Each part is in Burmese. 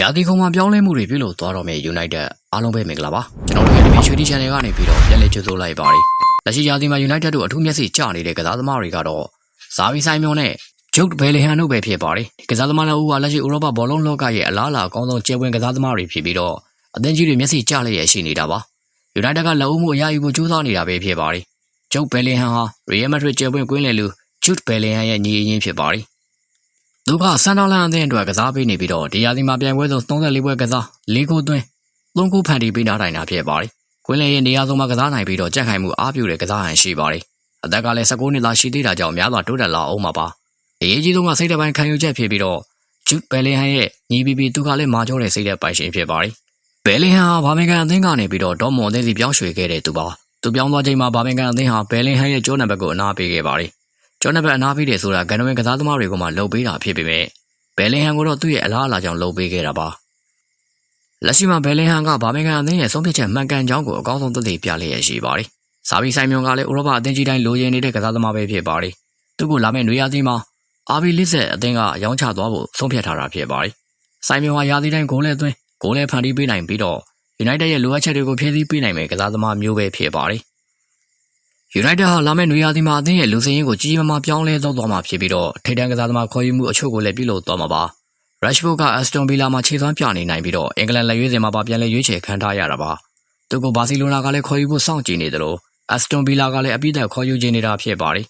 ရာသီခုံမှာပြောင်းလဲမှုတွေပြုလုပ်သွားတော့မယ့် United အားလုံးပဲမင်္ဂလာပါကျွန်တော်တို့ရဲ့ဒီချွေတီ channel ကနေပြီးတော့ပြန်လည်ကြိုဆိုလိုက်ပါရစေလက်ရှိရာသီမှာ United တို့အထူးမျက်စိကျနေတဲ့ကစားသမားတွေကတော့ဇာဗီဆိုင်မျိုးနဲ့ဂျုတ်ဘယ်လီဟန်တို့ပဲဖြစ်ပါတယ်ဒီကစားသမားတို့ကလက်ရှိဥရောပဘောလုံးလောကရဲ့အလားအလာအကောင်းဆုံးကျယ်ဝင်ကစားသမားတွေဖြစ်ပြီးတော့အသင်းကြီးတွေမျက်စိကျလျက်ရှိနေတာပါ United ကလက်ဦးမှုအရာယူဖို့ကြိုးစားနေတာပဲဖြစ်ပါတယ်ဂျုတ်ဘယ်လီဟန်ဟာ Real Madrid ကျယ်ဝင်ကွင်းလယ်လူဂျုတ်ဘယ်လီဟန်ရဲ့ညီအရင်းဖြစ်ပါတယ် သူကဆန်တော်လန်အသင်းအတွက်ကစားပေးနေပြီးတော့ဒီရာသီမှာပြိုင်ပွဲဆုံး34ပွဲကစား၄ခုသွင်း၃ခုဖန်တီးပေးထားနိုင်တာဖြစ်ပါတယ်။ကွင်းလယ်ရဲ့နေရာဆုံးမှာကစားနိုင်ပြီးတော့ကြက်ခိုင်မှုအားပြုတဲ့ကစားဟန်ရှိပါတယ်။အသက်ကလည်း19နှစ်သာရှိသေးတာကြောင့်များစွာတိုးတက်လာအောင်မှာပါ။အရေးကြီးဆုံးကစိတ်တပိုင်းခံယူချက်ဖြစ်ပြီးတော့ဂျုဘယ်လင်ဟန်ရဲ့ညီပီပီသူကလည်းမာကျောတဲ့စိတ်သက်ပိုင်ရှင်ဖြစ်ပါတယ်။ဘယ်လင်ဟန်ဟာဘာမင်ကန်အသင်းကနေပြီးတော့ဒေါ်မွန်အသင်းစီပြောင်းရွှေ့ခဲ့တဲ့သူပါ။သူပြောင်းသွားချိန်မှာဘာမင်ကန်အသင်းဟာဘယ်လင်ဟန်ရဲ့ကျိုးနံပါတ်ကိုအနာပေးခဲ့ပါတယ်။ ကျောင်းနံပါတ်အနာပေးတယ်ဆိုတာဂန်နဝင်ကစားသမားတွေကမှလှုပ်ပေးတာဖြစ်ပေမဲ့ဘယ်လင်ဟန်ကိုတော့သူ့ရဲ့အလားအလာကြောင့်လှုပ်ပေးခဲ့တာပါလက်ရှိမှာဘယ်လင်ဟန်ကဘာမင်ကန်အသင်းရဲ့ဆုံးဖြတ်ချက်မှန်ကန်ကြောင်းကိုအကောင်းဆုံးသိသိပြလျက်ရှိပါတယ်။စာဘီဆိုင်မြွန်ကလည်းဥရောပအသင်းကြီးတိုင်းလိုရင်းနေတဲ့ကစားသမားပဲဖြစ်ပါတယ်။သူ့ကိုလာမယ့်နွေရာသီမှာအာဘီလစ်ဆက်အသင်းကရောင်းချသွားဖို့ဆုံးဖြတ်ထားတာဖြစ်ပါတယ်။ဆိုင်မြွန်ဟာရာသီတိုင်းဂိုးလဲသွင်းဂိုးလဲဖန်တီးပေးနိုင်ပြီးတော့ United ရဲ့လိုအပ်ချက်တွေကိုဖြည့်ဆည်းပေးနိုင်မယ့်ကစားသမားမျိုးပဲဖြစ်ပါတယ်။ United ဟာလာမယ့်နွေရာသီမှာအသင်းရဲ့လူစင်းရင်ကိုကြီးကြီးမားမားပြောင်းလဲသွားသွားမှာဖြစ်ပြီးတော့ထိပ်တန်းကစားသမားခေါ်ယူမှုအချို့ကိုလည်းပြုလုပ်သွားမှာပါ။ Rashford က Aston Villa မှာခြေသွမ်းပြနေနိုင်ပြီးတော့အင်္ဂလန်လက်ရွေးစင်မှာပါပြန်လဲရွေးချယ်ခံထားရတာပါ။သူကဘာစီလိုနာကလည်းခေါ်ယူဖို့စောင့်ကြည့်နေတယ်လို့ Aston Villa ကလည်းအပိသက်ခေါ်ယူခြင်းနေတာဖြစ်ပါတယ်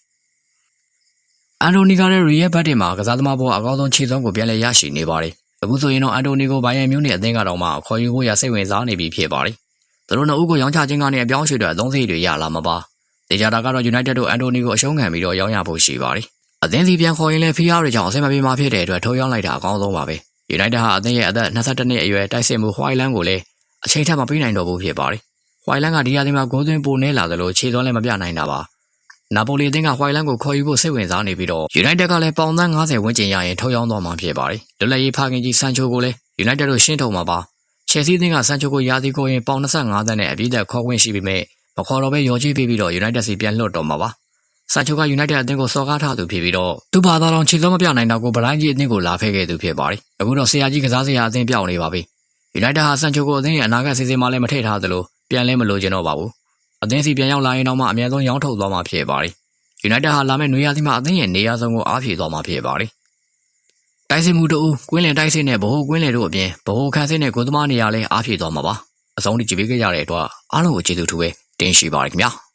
။အန်တိုနီကလည်းရီယက်ဘတ်တင်မှာကစားသမားဘောအကောင်းဆုံးခြေသွမ်းကိုပြန်လဲရရှိနေပါတယ်။အခုဆိုရင်တော့အန်တိုနီကိုဘိုင်ယန်မြူးနဲ့အသင်းကတော့မှခေါ်ယူဖို့ရစိတ်ဝင်စားနေပြီဖြစ်ပါတယ်။သူတို့နှစ်ဦးကိုရောင်းချခြင်းကနေအပြောင်းအရွှေ့တွေအသုံးစရိတ်တွေရလာမှာပါ။ ဒေဂျာတာကတော့ United တို့အန်တိုနီကိုအရှုံးခံပြီးတော့ရောင်းရဖို့ရှိပါတယ်။အသင်းစီပြန်ခေါ်ရင်လည်းဖီးယားတွေကြောင့်အဆင်မပြေမှာဖြစ်တဲ့အတွက်ထိုးရောင်းလိုက်တာအကောင်းဆုံးပါပဲ။ United ဟာအသင်းရဲ့အသက်22နှစ်အရွယ်တိုက်စစ်မှုဟွိုင်လန်ကိုလည်းအချိန်ထပ်မပေးနိုင်တော့ဘူးဖြစ်ပါတယ်။ဟွိုင်လန်ကဒီရာသီမှာဂိုးသွင်းပိုနေလာသလိုခြေသွမ်းလည်းမပြနိုင်တာပါ။နာပိုလီအသင်းကဟွိုင်လန်ကိုခေါ်ယူဖို့စိတ်ဝင်စားနေပြီးတော့ United ကလည်းပေါင်သန်း90ဝန်းကျင်ရရင်ထုတ်ရောင်းသွားမှာဖြစ်ပါတယ်။လွတ်လပ်ရေးဖခင်ကြီးဆန်ချိုကိုလည်း United တို့ရှင်းထုတ်မှာပါ။ Chelsea အသင်းကဆန်ချိုကိုရာသီကိုရင်ပေါင်25သန်းနဲ့အပြည့်သက်ခေါ်ခွင့်ရှိပေမဲ့ မခေါ်တော့ဘဲရော်ကြီးပေးပြီးတော့ United စီပြန်လွတ်တော်မှာပါ။ဆန်ချိုက United အသင်းကိုစော်ကားထားသူဖြစ်ပြီးတော့သူ့ဘာသာတော်ခြေသွမ်းမပြနိုင်တော့ကိုဗလိုင်းကြီးအသင်းကိုလာဖဲခဲ့သူဖြစ်ပါတယ်။အခုတော့ဆရာကြီးကစားစရာအသင်းပြောင်းနေပါပြီ။ United ဟာဆန်ချိုကိုအသင်းရဲ့အနာဂတ်စီစဉ်မှလည်းမထည့်ထားသလိုပြန်လဲမလို့ကျင်တော့ပါဘူး။အသင်းစီပြန်ရောက်လာရင်တော့မှအများဆုံးရောင်းထုတ်သွားမှာဖြစ်ပါတယ်။ United ဟာလာမယ့်နွေရာသီမှာအသင်းရဲ့နေရာဆုံးကိုအားဖြည့်သွားမှာဖြစ်ပါတယ်။တိုက်စစ်မှုတို့ကွင်းလင်တိုက်စစ်နဲ့ဗဟိုကွင်းလင်တို့အပြင်ဗဟိုခန်းစစ်နဲ့ဂိုသမားနေရာလည်းအားဖြည့်သွားမှာပါ။အဆုံးထိကြည့်ပေးကြရတဲ့အတွက်အားလုံးကိုကျေးဇူးထူးပဲ တင်ရှိပါရခင်ဗျာ။